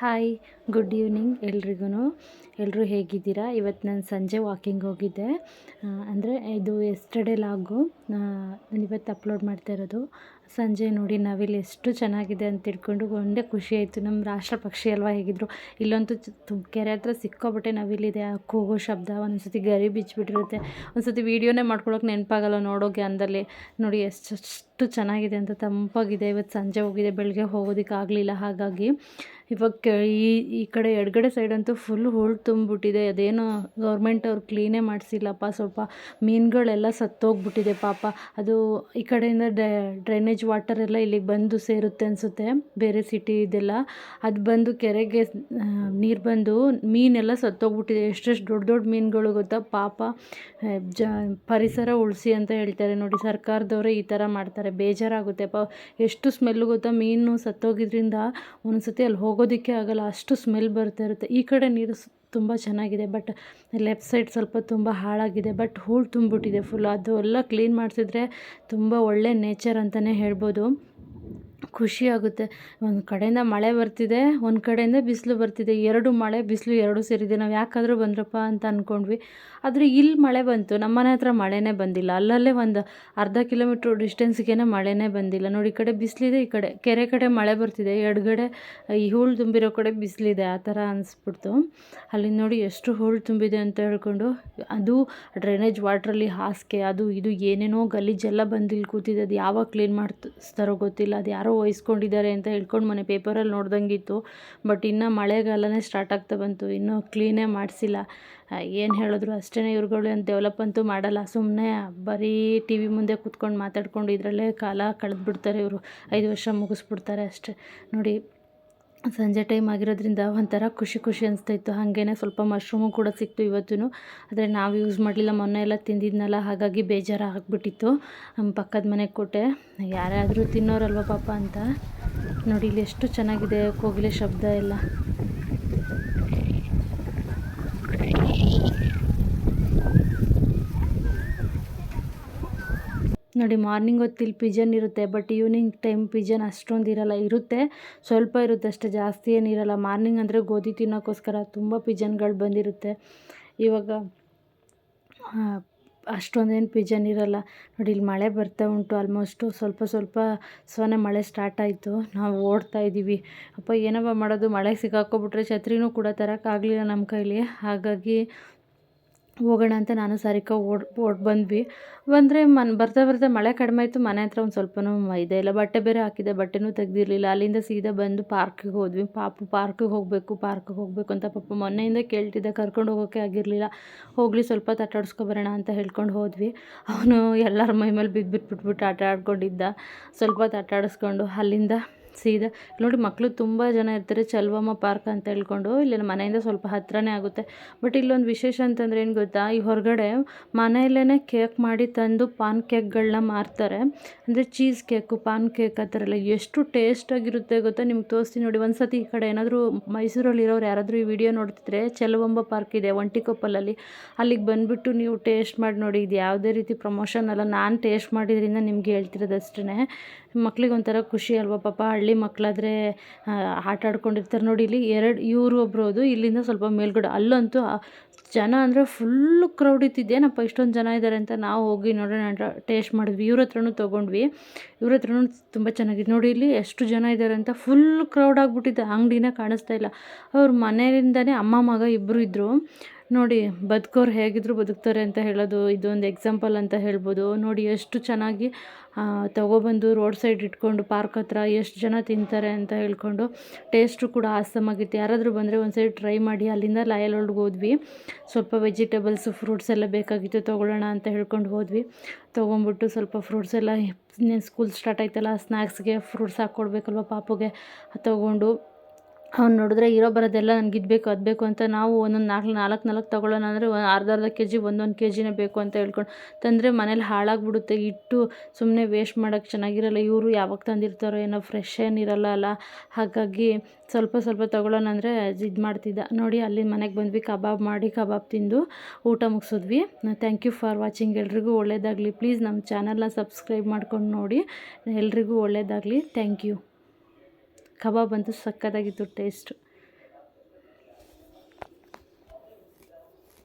Hi good evening ಎಲ್ರಿಗೂ ಎಲ್ಲರೂ ಹೇಗಿದ್ದೀರಾ? ಇವತ್ತು ನಾನು ಸಂಜೆ ವಾಕಿಂಗ್ ಹೋಗಿದ್ದೆ. ಅಂದರೆ ಇದು ಎಸ್ಟರ್ಡೇ ಲಾಗು ನಾನು ಇವತ್ತು ಅಪ್ಲೋಡ್ ಮಾಡ್ತಾ ಇರೋದು. ಸಂಜೆ ನೋಡಿ ನಾವಿಲ್ಲಿ ಎಷ್ಟು ಚೆನ್ನಾಗಿದೆ ಅಂತ ತಿಳ್ಕೊಂಡು ಒಂದೇ ಖುಷಿ ಆಯಿತು. ನಮ್ಮ ರಾಷ್ಟ್ರ ಪಕ್ಷಿ ಅಲ್ವಾ ಹೇಗಿದ್ರು? ಇಲ್ಲಂತೂ ಕೆರೆ ಹತ್ರ ಸಿಕ್ಕೋಬಿಟ್ಟೆ ನಾವಿಲ್ಲಿದೆ. ಕೂಗೋ ಶಬ್ದ, ಒಂದ್ಸತಿ ಗರಿ ಬಿಚ್ಚಿಬಿಟ್ಟಿರುತ್ತೆ ಒಂದ್ಸತಿ ವೀಡಿಯೋನೇ ಮಾಡ್ಕೊಳಕ್ಕೆ ನೆನಪಾಗಲ್ಲ ನೋಡೋಕೆ ಅಂದಲ್ಲಿ. ನೋಡಿ ಎಷ್ಟು ಎಷ್ಟು ಚೆನ್ನಾಗಿದೆ ಅಂತ ತಂಪಾಗಿದೆ. ಇವತ್ತು ಸಂಜೆ ಹೋಗಿದೆ, ಬೆಳಗ್ಗೆ ಹೋಗೋದಕ್ಕಾಗಲಿಲ್ಲ ಹಾಗಾಗಿ ಇವಾಗ ಈ ಈ ಕಡೆ ಎಡಗಡೆ ಸೈಡಂತೂ ಫುಲ್ ಹುಳು ತುಂಬಿಬಿಟ್ಟಿದೆ. ಅದೇನೋ ಗೌರ್ಮೆಂಟ್ ಅವ್ರು ಕ್ಲೀನೇ ಮಾಡಿಸಿಲ್ಲಪ್ಪ. ಸ್ವಲ್ಪ ಮೀನುಗಳೆಲ್ಲ ಸತ್ತೋಗ್ಬಿಟ್ಟಿದೆ ಪಾಪ. ಅದು ಈ ಕಡೆಯಿಂದ ಡ್ರೈನೇಜ್ ವಾಟರ್ ಎಲ್ಲ ಇಲ್ಲಿಗೆ ಬಂದು ಸೇರುತ್ತೆ ಅನಿಸುತ್ತೆ. ಬೇರೆ ಸಿಟಿ ಇದೆಲ್ಲ. ಅದು ಬಂದು ಕೆರೆಗೆ ನೀರು ಬಂದು ಮೀನೆಲ್ಲ ಸತ್ತೋಗ್ಬಿಟ್ಟಿದೆ. ಎಷ್ಟೆಷ್ಟು ದೊಡ್ಡ ದೊಡ್ಡ ಮೀನುಗಳು ಗೊತ್ತಾ? ಪಾಪ ಜ, ಪರಿಸರ ಉಳಿಸಿ ಅಂತ ಹೇಳ್ತಾರೆ. ನೋಡಿ, ಸರ್ಕಾರದವರೇ ಈ ಥರ ಮಾಡ್ತಾರೆ. ಬೇಜಾರಾಗುತ್ತೆ. ಪ ಎಷ್ಟು ಸ್ಮೆಲ್ ಗೊತ್ತಾ? ಮೀನು ಸತ್ತೋಗಿದ್ರಿಂದ ಒಂದ್ಸತಿ ಅಲ್ಲಿ ಹೋಗಿ ಹೋಗೋದಕ್ಕೆ ಆಗಲ್ಲ, ಅಷ್ಟು ಸ್ಮೆಲ್ ಬರ್ತಾ ಇರುತ್ತೆ. ಈ ಕಡೆ ನೀರು ತುಂಬ ಚೆನ್ನಾಗಿದೆ ಬಟ್ ಲೆಫ್ಟ್ ಸೈಡ್ ಸ್ವಲ್ಪ ತುಂಬ ಹಾಳಾಗಿದೆ ಬಟ್ ಹೂಳು ತುಂಬಿಬಿಟ್ಟಿದೆ ಫುಲ್ ಅದು ಎಲ್ಲ ಕ್ಲೀನ್ ಮಾಡಿಸಿದ್ರೆ ತುಂಬ ಒಳ್ಳೆ ನೇಚರ್ ಅಂತಲೇ ಹೇಳ್ಬೋದು. ಖುಷಿ ಆಗುತ್ತೆ. ಒಂದು ಕಡೆಯಿಂದ ಮಳೆ ಬರ್ತಿದೆ, ಒಂದು ಕಡೆಯಿಂದ ಬಿಸಿಲು ಬರ್ತಿದೆ. ಎರಡು ಮಳೆ, ಬಿಸಿಲು ಎರಡು ಸೇರಿದೆ. ನಾವು ಯಾಕಾದರೂ ಬಂದ್ರಪ್ಪ ಅಂತ ಅಂದ್ಕೊಂಡ್ವಿ ಆದರೆ ಇಲ್ಲಿ ಮಳೆ ಬಂತು. ನಮ್ಮ ಮನೆ ಹತ್ರ ಮಳೆನೇ ಬಂದಿಲ್ಲ. ಅಲ್ಲಲ್ಲೇ ಒಂದು ಅರ್ಧ ಕಿಲೋಮೀಟ್ರ್ ಡಿಸ್ಟೆನ್ಸ್ಗೆ ಮಳೆನೇ ಬಂದಿಲ್ಲ. ನೋಡಿ, ಈ ಕಡೆ ಬಿಸಿಲಿದೆ, ಈ ಕಡೆ ಕೆರೆ ಕಡೆ ಮಳೆ ಬರ್ತಿದೆ. ಎಡಗಡೆ ಈ ಹೂಳು ತುಂಬಿರೋ ಕಡೆ ಬಿಸಿಲಿದೆ. ಆ ಥರ ಅನಿಸ್ಬಿಡ್ತು. ಅಲ್ಲಿ ನೋಡಿ ಎಷ್ಟು ಹೂಳು ತುಂಬಿದೆ ಅಂತ ಹೇಳ್ಕೊಂಡು, ಅದು ಡ್ರೈನೇಜ್ ವಾಟ್ರಲ್ಲಿ ಹಾಸಿಗೆ, ಅದು ಇದು ಏನೇನೋ ಗಲೀಜೆಲ್ಲ ಬಂದು ಇಲ್ಲಿ ಕೂತಿದೆ. ಅದು ಯಾವಾಗ ಕ್ಲೀನ್ ಮಾಡ್ತಾರೋ ಗೊತ್ತಿಲ್ಲ. ಅದು ಯಾರೋ ವಹಿಸ್ಕೊಂಡಿದ್ದಾರೆ ಅಂತ ಹೇಳ್ಕೊಂಡು ಮೊನ್ನೆ ಪೇಪರಲ್ಲಿ ನೋಡ್ದಂಗಿತ್ತು. ಬಟ್ ಇನ್ನೂ ಮಳೆಗಾಲನೇ ಸ್ಟಾರ್ಟ್ ಆಗ್ತಾ ಬಂತು. ಇನ್ನೂ ಕ್ಲೀನೇ ಮಾಡಿಸಿಲ್ಲ. ಏನು ಹೇಳಿದ್ರು? ಅಷ್ಟೇ ಇವ್ರುಗಳು ಏನು ಡೆವಲಪ್ ಅಂತೂ ಮಾಡಲ್ಲ. ಸುಮ್ಮನೆ ಬರೀ ಟಿ ವಿ ಮುಂದೆ ಕೂತ್ಕೊಂಡು ಮಾತಾಡ್ಕೊಂಡು ಇದರಲ್ಲೇ ಕಾಲ ಕಳೆದ್ಬಿಡ್ತಾರೆ ಇವರು. ಐದು ವರ್ಷ ಮುಗಿಸ್ಬಿಡ್ತಾರೆ ಅಷ್ಟೇ. ನೋಡಿ ಸಂಜೆ ಟೈಮ್ ಆಗಿರೋದ್ರಿಂದ ಒಂಥರ ಖುಷಿ ಖುಷಿ ಅನಿಸ್ತಾಯಿತ್ತು. ಹಾಗೇನೆ ಸ್ವಲ್ಪ ಮಶ್ರೂಮು ಕೂಡ ಸಿಕ್ತು ಇವತ್ತೂ ಆದರೆ ನಾವು ಯೂಸ್ ಮಾಡಲಿಲ್ಲ. ಮೊನ್ನೆ ಎಲ್ಲ ತಿಂದಿದ್ನಲ್ಲ, ಹಾಗಾಗಿ ಬೇಜಾರು ಆಗಿಬಿಟ್ಟಿತ್ತು. ನಮ್ಮ ಪಕ್ಕದ ಮನೆಗೆ ಕೊಟ್ಟೆ ಯಾರಾದರೂ ತಿನ್ನೋರಲ್ವ ಪಾಪ ಅಂತ. ನೋಡಿ, ಇಲ್ಲಿ ಎಷ್ಟು ಚೆನ್ನಾಗಿದೆ ಕೋಗಿಲೆ ಶಬ್ದ ಎಲ್ಲ. ನೋಡಿ, ಮಾರ್ನಿಂಗ್ ಹೊತ್ತು ಇಲ್ಲಿ ಪಿಜನ್ ಇರುತ್ತೆ ಬಟ್ ಈವ್ನಿಂಗ್ ಟೈಮ್ ಪಿಜನ್ ಅಷ್ಟೊಂದು ಇರಲ್ಲ. ಇರುತ್ತೆ, ಸ್ವಲ್ಪ ಇರುತ್ತೆ ಅಷ್ಟೇ, ಜಾಸ್ತಿ ಏನಿರಲ್ಲ ಮಾರ್ನಿಂಗ್ ಅಂದರೆ ಗೋಧಿ ತಿನ್ನೋಕ್ಕೋಸ್ಕರ ತುಂಬ ಪಿಜನ್ಗಳು ಬಂದಿರುತ್ತೆ. ಇವಾಗ ಅಷ್ಟೊಂದೇನು ಪಿಜನ್ ಇರಲ್ಲ. ನೋಡಿ, ಇಲ್ಲಿ ಮಳೆ ಬರ್ತಾ ಉಂಟು ಆಲ್ಮೋಸ್ಟು ಸ್ವಲ್ಪ ಸ್ವಲ್ಪ ಸೊನೆ ಮಳೆ ಸ್ಟಾರ್ಟ್ ಆಯಿತು. ನಾವು ಓಡ್ತಾ ಇದ್ದೀವಿ ಅಪ್ಪ ಏನಪ್ಪ ಮಾಡೋದು? ಮಳೆಗೆ ಸಿಕ್ಕಾಕೊಬಿಟ್ರೆ ಛತ್ರಿನೂ ಕೂಡ ತರೋಕ್ಕಾಗಲಿಲ್ಲ ನಮ್ಮ ಕೈಲಿ. ಹಾಗಾಗಿ ಹೋಗೋಣ ಅಂತ ನಾನು ಸಾರಿಕಾ ಓಡ್, ಓಡಿ ಬಂದ್ವಿ. ಬಂದರೆ ಮನ್, ಬರ್ತಾ ಬರ್ತಾ ಮಳೆ ಕಡಿಮೆ ಆಯಿತು, ಮನೆ ಹತ್ರ ಒಂದು ಸ್ವಲ್ಪನೂ ಇದೆ ಇಲ್ಲ. ಬಟ್ಟೆ ಬೇರೆ ಹಾಕಿದೆ, ಬಟ್ಟೆನೂ ತೆಗ್ದಿರಲಿಲ್ಲ. ಅಲ್ಲಿಂದ ಸೀದಾ ಬಂದು ಪಾರ್ಕಿಗೆ ಹೋದ್ವಿ. ಪಾಪು ಪಾರ್ಕಿಗೆ ಹೋಗಬೇಕು ಪಾರ್ಕಿಗೆ ಹೋಗಬೇಕು ಅಂತ ಪಾಪ ಮೊನ್ನೆಯಿಂದ ಕೇಳ್ತಿದ್ದೆ, ಕರ್ಕೊಂಡು ಹೋಗೋಕ್ಕೆ ಆಗಿರಲಿಲ್ಲ. ಹೋಗಲಿ, ಸ್ವಲ್ಪ ಬರೋಣ ಅಂತ ಹೇಳ್ಕೊಂಡು ಹೋದ್ವಿ. ಅವನು ಎಲ್ಲರ ಮೈ ಮೇಲೆ ಬಿದ್ದು ಬಿಟ್ಬಿಟ್ಬಿಟ್ಟು ಆಟ ಆಡ್ಕೊಂಡಿದ್ದ. ಸ್ವಲ್ಪ ತಟ್ಟಾಡಿಸ್ಕೊಂಡು ಅಲ್ಲಿಂದ ಸೀದಾ ನೋಡಿ ಮಕ್ಕಳು ತುಂಬ ಜನ ಇರ್ತಾರೆ, ಚಲ್ವಮ್ಮ ಪಾರ್ಕ್ ಅಂತ ಹೇಳ್ಕೊಂಡು, ಇಲ್ಲಿ ಮನೆಯಿಂದ ಸ್ವಲ್ಪ ಹತ್ತಿರನೇ ಆಗುತ್ತೆ. ಬಟ್ ಇಲ್ಲೊಂದು ವಿಶೇಷ ಅಂತಂದ್ರೆ ಏನು ಗೊತ್ತಾ, ಈ ಹೊರಗಡೆ ಮನೆಯಲ್ಲೇ ಕೇಕ್ ಮಾಡಿ ತಂದು ಪಾನ್ ಕೇಕ್ಗಳನ್ನ ಮಾರ್ತಾರೆ. ಅಂದರೆ ಚೀಸ್ ಕೇಕು, ಪಾನ್ ಕೇಕ್ ಆ ಥರ ಎಲ್ಲ ಎಷ್ಟು ಟೇಸ್ಟಾಗಿರುತ್ತೆ ಗೊತ್ತಾ? ನಿಮ್ಗೆ ತೋರಿಸ್ತೀನಿ ನೋಡಿ ಒಂದು ಸತಿ ಈ ಕಡೆ ಏನಾದರೂ ಮೈಸೂರಲ್ಲಿ ಇರೋರು ಯಾರಾದರೂ ಈ ವಿಡಿಯೋ ನೋಡ್ತಿದ್ರೆ ಚೆಲುವಂಬ ಪಾರ್ಕ್ ಇದೆ, ಒಂಟಿಕೊಪ್ಪಲಲ್ಲಿ. ಅಲ್ಲಿಗೆ ಬಂದುಬಿಟ್ಟು ನೀವು ಟೇಸ್ಟ್ ಮಾಡಿ ನೋಡಿ, ಇದು ಯಾವುದೇ ರೀತಿ ಪ್ರಮೋಷನ್ ಅಲ್ಲ, ನಾನು ಟೇಸ್ಟ್ ಮಾಡಿದ್ರಿಂದ ನಿಮ್ಗೆ ಹೇಳ್ತಿರೋದು ಅಷ್ಟೇ ಮಕ್ಳಿಗೆ ಒಂಥರ ಖುಷಿ ಅಲ್ವಾ ಪಾಪ ಹಳ್ಳಿ ಮಕ್ಕಳಾದ್ರೆ ಆಟ ಆಡ್ಕೊಂಡಿರ್ತಾರೆ ನೋಡಿ, ಇಲ್ಲಿ ಎರಡು, ಇವರು ಒಬ್ಬರು ಅದು, ಇಲ್ಲಿಂದ ಸ್ವಲ್ಪ ಮೇಲ್ಗಡೆ, ಅಲ್ಲಂತೂ ಜನ ಅಂದರೆ ಫುಲ್ಲು ಕ್ರೌಡ್ ಇತ್ತಿದ್ದೇನಪ್ಪ, ಇಷ್ಟೊಂದು ಜನ ಇದ್ದಾರೆ ಅಂತ ನಾವು ಹೋಗಿ ನೋಡೋಣ ಟೇಸ್ಟ್ ಮಾಡಿದ್ವಿ. ಇವ್ರ ಹತ್ರನೂ ತೊಗೊಂಡ್ವಿ. ಇವ್ರ ಹತ್ರನೂ ತುಂಬ ಚೆನ್ನಾಗಿದೆ. ನೋಡಿ, ಇಲ್ಲಿ ಎಷ್ಟು ಜನ ಇದ್ದಾರೆ ಅಂತ ಫುಲ್ ಕ್ರೌಡ್ ಆಗಿಬಿಟ್ಟಿದೆ. ಅಂಗಡಿನೇ ಕಾಣಿಸ್ತಾ ಇಲ್ಲ. ಅವ್ರ ಮನೆಯಿಂದನೇ ಅಮ್ಮ, ಮಗ ಇಬ್ಬರು ಇದ್ದರು ನೋಡಿ, ಬದುಕೋರು ಹೇಗಿದ್ರು ಬದುಕ್ತಾರೆ ಅಂತ ಹೇಳೋದು, ಇದೊಂದು ಎಕ್ಸಾಂಪಲ್ ಅಂತ ಹೇಳ್ಬೋದು. ನೋಡಿ, ಎಷ್ಟು ಚೆನ್ನಾಗಿ ತಗೊಬಂದು ರೋಡ್ ಸೈಡ್ ಇಟ್ಕೊಂಡು ಪಾರ್ಕ್ ಹತ್ರ ಎಷ್ಟು ಜನ ತಿಂತಾರೆ ಅಂತ ಹೇಳ್ಕೊಂಡು ಟೇಸ್ಟು ಕೂಡ ಆಸಮಾಗಿತ್ತು ಯಾರಾದರೂ ಬಂದರೆ ಒಂದು ಸೈಡ್ ಟ್ರೈ ಮಾಡಿ, ಅಲ್ಲಿಂದ ಲಾಯಲ್ ಒಳಗೆ ಹೋದ್ವಿ. ಸ್ವಲ್ಪ ವೆಜಿಟೇಬಲ್ಸು ಫ್ರೂಟ್ಸ್ ಎಲ್ಲ ಬೇಕಾಗಿತ್ತು, ತೊಗೊಳ್ಳೋಣ ಅಂತ ಹೇಳ್ಕೊಂಡು ಹೋದ್ವಿ. ತೊಗೊಂಬಿಟ್ಟು ಸ್ವಲ್ಪ ಫ್ರೂಟ್ಸ್ ಎಲ್ಲ ಸ್ಕೂಲ್ ಸ್ಟಾರ್ಟ್ ಆಯ್ತಲ್ಲ ಸ್ನ್ಯಾಕ್ಸ್ಗೆ ಫ್ರೂಟ್ಸ್ ಹಾಕ್ಕೊಡ್ಬೇಕಲ್ವ ಪಾಪುಗೆ? ತೊಗೊಂಡು ಅವ್ನು ನೋಡಿದ್ರೆ ಇರೋ ಬರೋದೆಲ್ಲ ನನಗೆ ಇದು ಬೇಕು, ಅದು ಬೇಕು ಅಂತ ನಾವು ಒಂದೊಂದು ನಾಲ್ಕು ನಾಲ್ಕು ನಾಲ್ಕು ತೊಗೊಳ್ಳೋಣ ಅಂದರೆ ಅರ್ಧ ಅರ್ಧ ಕೆ ಜಿ ಒಂದೊಂದು ಕೆ ಜಿನೇ ಬೇಕು ಅಂತ ಹೇಳ್ಕೊಂಡು ತಂದರೆ ಮನೇಲಿ ಹಾಳಾಗ್ಬಿಡುತ್ತೆ. ಇಟ್ಟು ಸುಮ್ಮನೆ ವೇಸ್ಟ್ ಮಾಡೋಕ್ಕೆ ಚೆನ್ನಾಗಿರಲ್ಲ. ಇವರು ಯಾವಾಗ ತಂದಿರ್ತಾರೋ ಏನೋ ಫ್ರೆಶ್ ಏನಿರಲ್ಲ ಅಲ್ಲ. ಹಾಗಾಗಿ ಸ್ವಲ್ಪ ಸ್ವಲ್ಪ ತೊಗೊಳ್ಳೋಣ ಅಂದರೆ ಇದು ಮಾಡ್ತಿದ್ದ. ನೋಡಿ ಅಲ್ಲಿ ಮನೆಗೆ ಬಂದ್ವಿ. ಕಬಾಬ್ ಮಾಡಿ ಕಬಾಬ್ ತಿಂದು ಊಟ ಮುಗಿಸಿದ್ವಿ. ಥ್ಯಾಂಕ್ ಯು ಫಾರ್ ವಾಚಿಂಗ್ ಎಲ್ರಿಗೂ ಒಳ್ಳೆಯದಾಗಲಿ ಪ್ಲೀಸ್ ನಮ್ಮ ಚಾನಲ್ನ ಸಬ್ಸ್ಕ್ರೈಬ್ ಮಾಡ್ಕೊಂಡು ನೋಡಿ. ಎಲ್ರಿಗೂ ಒಳ್ಳೆಯದಾಗಲಿ ಥ್ಯಾಂಕ್ ಯು ಕಬಾಬ್ ಅಂತೂ ಸಕ್ಕತ್ತಾಗಿತ್ತು ಟೇಸ್ಟು